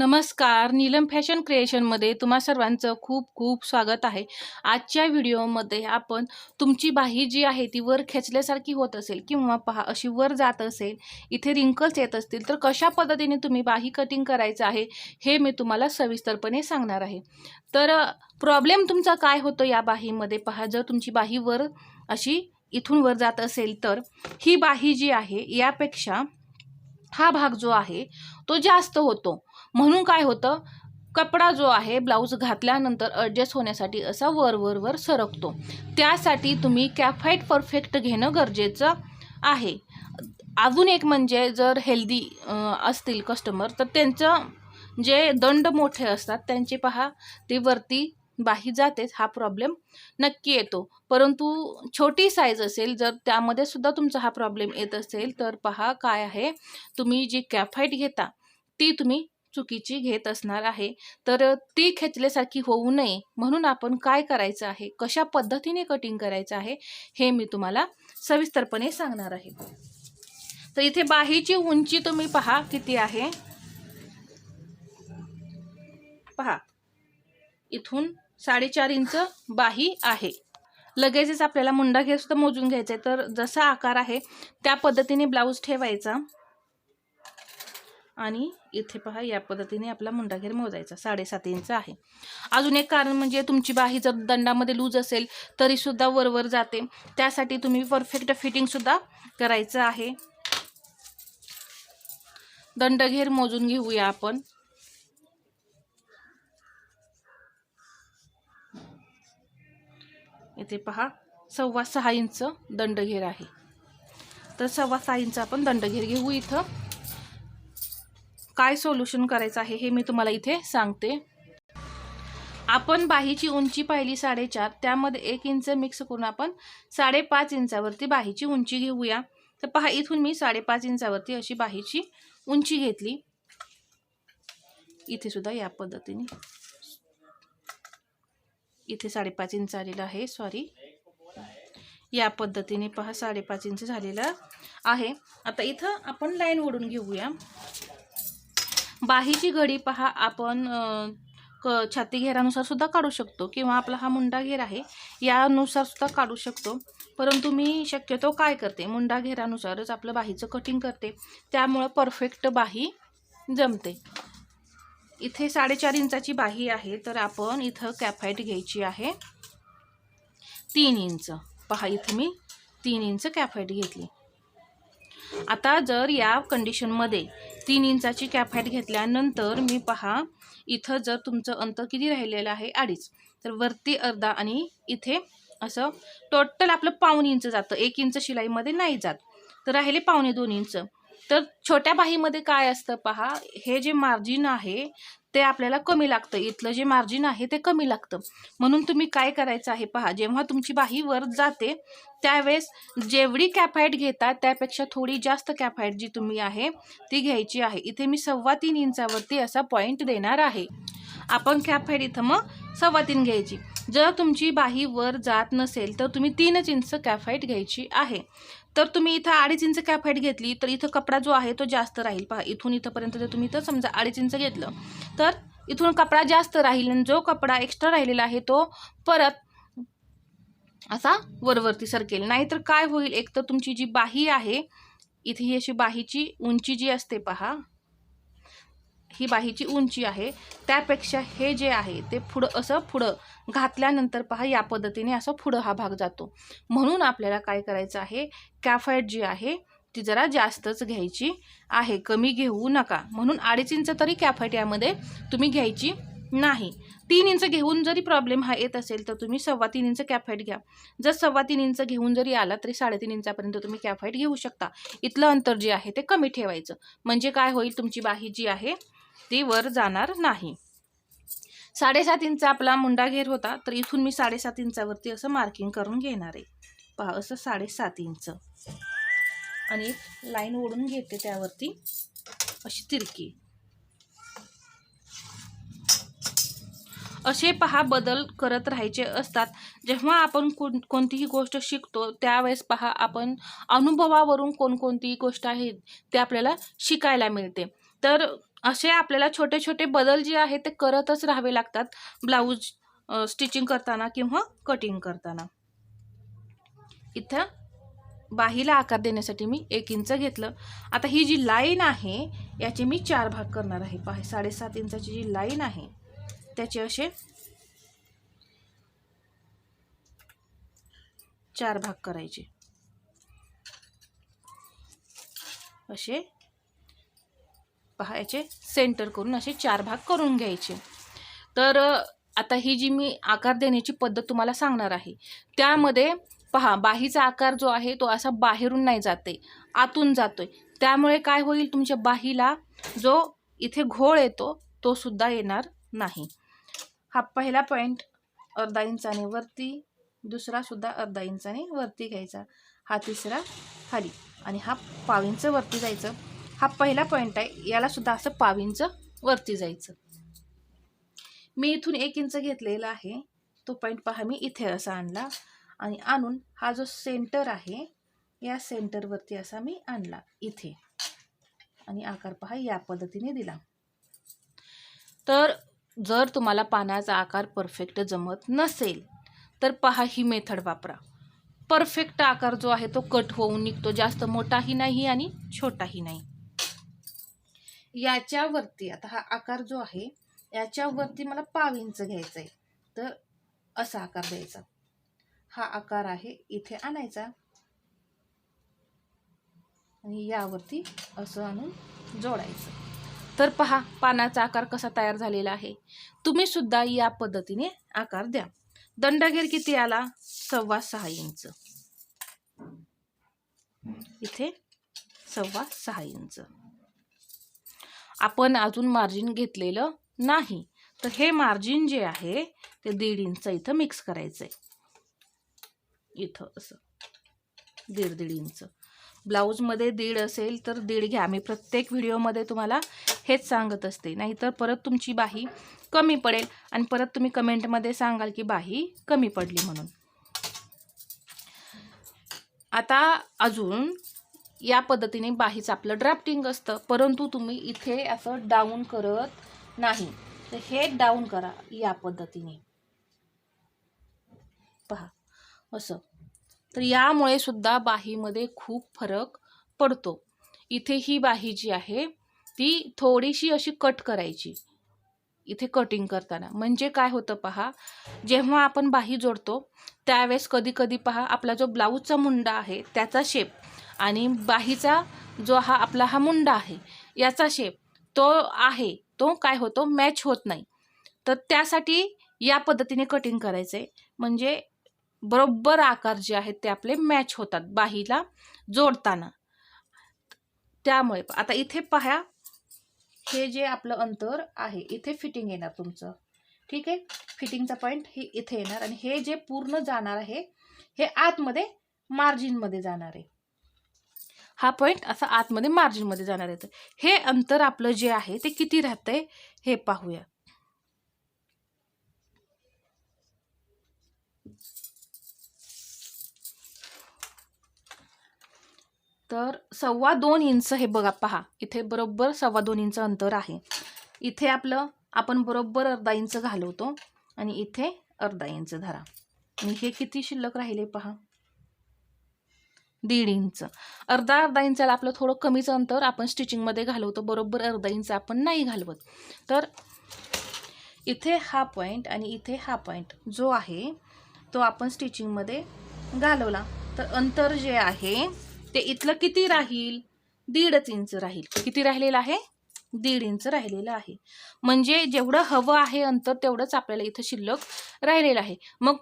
नमस्कार. नीलम फॅशन क्रिएशनमध्ये तुम्हा सर्वांचं खूप खूप स्वागत आहे. आजच्या व्हिडिओमध्ये आपण तुमची बाही जी आहे ती वर खेचल्यासारखी होत असेल किंवा पहा अशी वर जात असेल इथे रिंकल्स येत असतील तर कशा पद्धतीने तुम्ही बाही कटिंग करायचं आहे हे मी तुम्हाला सविस्तरपणे सांगणार आहे. तर प्रॉब्लेम तुमचा काय होतो या बाहीमध्ये? पहा जर तुमची बाही वर अशी इथून वर जात असेल तर ही बाही जी आहे यापेक्षा हा भाग जो आहे तो जास्त होतो. म्हणून काय होतं? कपडा जो आहे ब्लाऊज घातल्यानंतर ॲडजस्ट होण्यासाठी असा वर वर वर सरकतो. त्यासाठी तुम्ही कॅफाईट परफेक्ट घेणं गरजेचं आहे. अजून एक म्हणजे जर हेल्दी असतील कस्टमर तर त्यांचं जे दंड मोठे असतात त्यांचे पहा ते वरती बाही जातेच हा प्रॉब्लेम नक्की येतो. परंतु छोटी साईज असेल जर त्यामध्ये सुद्धा तुमचा हा प्रॉब्लेम येत असेल तर पहा काय आहे? तुम्ही जी कॅफाईट घेता ती तुम्ही चुकीची घेत असणार आहे तर ती खेचल्यासारखी होऊ नये. म्हणून आपण काय करायचं आहे? कशा पद्धतीने कटिंग करायचं आहे? हे मी तुम्हाला सविस्तरपणे सांगणार आहे. तर इथे बाहीची उंची तुम्ही पहा किती आहे? पहा. इथून साडेचार इंच बाही आहे. लगेचच आपल्याला मुंडा घेत तर मोजून घ्यायचा आहे तर जसा आकार आहे त्या पद्धतीने ब्लाऊज ठेवायचा. आणि इथे पहा या पद्धतीने आपला मुंडाघेर मोजायचा. साडेसात इंच आहे. अजून एक कारण म्हणजे तुमची बाही जर दंडामध्ये लूज असेल तरीसुद्धा वरवर जाते. त्यासाठी तुम्ही परफेक्ट फिटिंगसुद्धा करायचं आहे. दंडघेर मोजून घेऊया आपण. इथे पहा सव्वा सहा इंच दंडघेर आहे. तर सव्वा सहा इंच आपण दंडघेर घेऊ इथं. काय सोल्युशन करायचं आहे हे मी तुम्हाला इथे सांगते. आपण बाहीची उंची पाहिली साडेचार त्यामध्ये एक इंच मिक्स करून आपण साडेपाच इंचावरती बाहीची उंची घेऊया. तर पहा इथून मी साडेपाच इंचावरती अशी बाहीची उंची घेतली. इथे सुद्धा या पद्धतीने. इथे साडेपाच इंच आलेलं आहे सॉरी या पद्धतीने पहा साडेपाच इंच झालेलं आहे. आता इथं आपण लाईन ओढून घेऊया. बाहीची घडी पहा आपण क छाती घेरानुसार सुद्धा काढू शकतो किंवा आपला हा मुंडा घेर आहे यानुसार सुद्धा काढू शकतो. परंतु मी शक्यतो काय करते मुंडा घेरानुसारच आपलं बाहीचं कटिंग करते. त्यामुळं परफेक्ट बाही जमते. इथे साडेचार इंचाची बाही आहे तर आपण इथं कॅफाईट घ्यायची आहे. तीन इंच. पहा इथं मी तीन इंच कॅफाईट घेतली. आता जर या कंडिशनमध्ये तीन इंचाची कॅफाईट घेतल्यानंतर मी पहा इथं जर तुमचं अंतर किती राहिलेलं आहे अडीच. तर वरती अर्धा आणि इथे असं टोटल आपलं पाऊन इंच जातं. एक इंच शिलाईमध्ये नाही जात. तर राहिले पावणे दोन इंच. तर छोट्या बाहीमध्ये काय असतं पहा हे जे मार्जिन आहे ते आपल्याला कमी लागतं. इथलं जे मार्जिन आहे ते कमी लागतं. म्हणून तुम्ही काय करायचं आहे पहा जेव्हा तुमची बाही वर जाते त्यावेळेस जेवढी कॅफाईट घेता त्यापेक्षा थोडी जास्त कॅफाईट जी तुम्ही आहे ती घ्यायची आहे. इथे मी सव्वा तीन इंचावरती असा पॉईंट देणार आहे. आपण कॅफाईट इथं मग सव्वा तीन घ्यायची. जर तुमची बाही वर जात नसेल तर तुम्ही तीनच इंच कॅफाईट घ्यायची आहे. तर तुम्ही इथं अडीच इंच कॅफाईट घेतली तर इथं कपडा जो आहे तो जास्त राहील. पहा इथून इथंपर्यंत जर तुम्ही इथं समजा अडीच इंच घेतलं तर इथून कपडा जास्त राहील आणि जो कपडा एक्स्ट्रा राहिलेला आहे तो परत असा वरवरती सरकेल. नाहीतर काय होईल? एक तर तुमची जी बाही आहे इथे ही अशी बाहीची उंची जी असते पहा ही बाहीची उंची आहे. त्यापेक्षा हे जे आहे ते पुढं असं पुढं घातल्यानंतर पहा या पद्धतीने असं पुढं हा भाग जातो. म्हणून आपल्याला काय करायचं आहे? कॅफाईट जी आहे ती जरा जास्तच घ्यायची आहे. कमी घेऊ नका. म्हणून अडीच इंच तरी कॅफाईट यामध्ये तुम्ही घ्यायची नाही. तीन इंच घेऊन जरी प्रॉब्लेम हा येत असेल तर तुम्ही सव्वा तीन इंच कॅफाईट घ्या. जर सव्वा तीन इंच घेऊन जरी आला तरी साडेतीन इंचापर्यंत तुम्ही कॅफाईट घेऊ शकता. इथलं अंतर जे आहे ते कमी ठेवायचं. म्हणजे काय होईल? तुमची बाही जी आहे ती वर जाणार नाही. साडेसात इंच आपला मुंडा घेर होता तर इथून मी साडेसात इंचावरती असं मार्किंग करून घेणार आहे. पहा असं साडेसात इंच. आणि लाईन ओढून घेते त्यावरती अशी तिरकी. असे पहा बदल करत राहायचे असतात. जेव्हा आपण कोण कोणतीही गोष्ट शिकतो त्यावेळेस पहा आपण अनुभवावरून कोणकोणती गोष्ट आहे ते आपल्याला शिकायला मिळते. तर असे आपल्याला छोटे छोटे बदल जे आहेत ते करतच राहावे लागतात. ब्लाऊज स्टिचिंग करताना किंवा कटिंग करताना. इथं बाहीला आकार देण्यासाठी मी एक इंच घेतलं. आता ही जी लाईन आहे याचे मी चार भाग करणार आहे. पहा साडेसात इंचाची जी लाईन आहे त्याचे असे चार भाग करायचे. असे पहा याचे सेंटर करून असे चार भाग करून घ्यायचे. तर आता ही जी मी आकार देण्याची पद्धत तुम्हाला सांगणार आहे. त्यामध्ये पहा बाहीचा आकार जो आहे तो असा बाहेरून नाही जाते आतून जातोय. त्यामुळे काय होईल तुमच्या बाहीला जो इथे घोळ येतो तो सुद्धा येणार नाही. हा पहिला पॉईंट अर्धा इंचाने वरती दुसरा सुद्धा अर्धा इंचाने वरती घ्यायचा. हा तिसरा खाली आणि हा पाव इंच वरती जायचं. हा पहिला पॉईंट आहे. यालासुद्धा असं पाव इंच वरती जायचं. मी इथून एक इंच घेतलेला आहे. तो पॉईंट पहा मी इथे असा आणला आणि आणून हा जो सेंटर आहे या सेंटरवरती असा मी आणला इथे. आणि आकार पहा या पद्धतीने दिला. तर जर तुम्हाला पानाचा आकार परफेक्ट जमत नसेल तर पहा ही मेथड वापरा. परफेक्ट आकार जो आहे तो कट होऊन निघतो. जास्त मोठाही नाही आणि छोटाही नाही. याच्यावरती आता हा आकार जो आहे याच्यावरती मला पाव इंच घ्यायचं आहे तर असा आकार द्यायचा. हा आकार आहे इथे आणायचा. आणि यावरती असं आणून जोडायचं. तर पहा पानाचा आकार कसा तयार झालेला आहे. तुम्ही सुद्धा या पद्धतीने आकार द्या. दंडगेर किती आला? सव्वा सहा इंच. इथे सव्वा सहा इंच. आपण अजून मार्जिन घेतलेलं नाही. तर हे मार्जिन जे आहे ते दीड इंच इथं मिक्स करायचं आहे इथं असं. दीड दीड इंच. ब्लाऊजमध्ये दीड असेल तर दीड घ्या. मी प्रत्येक व्हिडिओमध्ये तुम्हाला हेच सांगत असते. नाहीतर परत तुमची बाही कमी पडेल आणि परत तुम्ही कमेंटमध्ये सांगाल की बाही कमी पडली म्हणून. आता अजून या पद्धतीने बाहीचं आपलं ड्राफ्टिंग असतं. परंतु तुम्ही इथे असं डाऊन करत नाही. तर हे डाऊन करा या पद्धतीने. पहा असं. तर यामुळे सुद्धा बाहीमध्ये खूप फरक पडतो. इथे ही बाही जी आहे ती थोडीशी अशी कट करायची. इथे कटिंग करताना. म्हणजे काय होतं पहा जेव्हा आपण बाही जोडतो त्यावेळेस कधी कधी पहा आपला जो ब्लाऊजचा मुंडा आहे त्याचा शेप आणि बाहीचा जो हा आपला हा मुंडा आहे याचा शेप तो आहे तो काय होतो मॅच होत नाही. तर त्यासाठी या पद्धतीने कटिंग करायचं आहे म्हणजे बरोबर आकार जे आहेत ते आपले मॅच होतात बाहीला जोडताना. त्यामुळे आता इथे पहा हे जे आपलं अंतर आहे इथे फिटिंग येणार तुमचं. ठीक आहे? फिटिंगचा पॉईंट हे इथे येणार आणि हे जे पूर्ण जाणार आहे हे आतमध्ये मार्जिनमध्ये जाणार आहे. हा पॉईंट असा आतमध्ये मार्जिनमध्ये जाणार येतं हे अंतर आपलं जे आहे ते किती राहतंय हे पाहूया. तर सव्वा दोन इंच हे बघा पहा. इथे बरोबर सव्वा दोन इंच अंतर आहे. इथे आपलं आपण बरोबर अर्धा इंच घालवतो आणि इथे अर्धा इंच धरा. आणि हे किती शिल्लक राहिले पहा. दीड इंच. अर्धा अर्धा इंचाला आपलं थोडं कमीच अंतर आपण स्टिचिंगमध्ये घालवतो. बरोबर अर्धा इंच आपण नाही घालवत. तर इथे हा पॉईंट आणि इथे हा पॉईंट जो आहे तो आपण स्टिचिंगमध्ये घालवला. तर अंतर जे आहे ते इथलं किती राहील? दीडच इंच राहील. किती राहिलेलं आहे? दीड इंच राहिलेलं आहे. म्हणजे जेवढं हवं आहे अंतर तेवढंच आपल्याला इथं शिल्लक राहिलेलं आहे. मग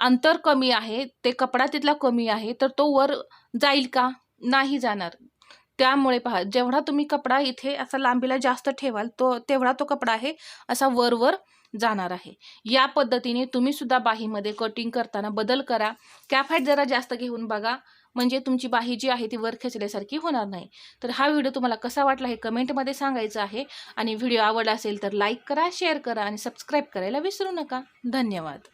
अंतर कमी आहे ते कपडा तिथला कमी आहे तर तो वर जाईल का? नाही जाणार. त्यामुळे पहा जेवढा तुम्ही कपडा इथे असा लांबीला जास्त ठेवाल तो तेवढा तो कपडा आहे असा वरवर जाणार आहे. या पद्धतीने तुम्ही सुद्धा बाहीमध्ये कटिंग करताना बदल करा. कॅफाईट जरा जास्त घेऊन बघा. म्हणजे तुमची बाही जी आहे ती वर खेचल्यासारखी होणार नाही. तर हा व्हिडिओ तुम्हाला कसा वाटला हे कमेंटमध्ये सांगायचं आहे. आणि व्हिडिओ आवडला असेल तर लाईक करा शेअर करा आणि सबस्क्राईब करायला विसरू नका. धन्यवाद.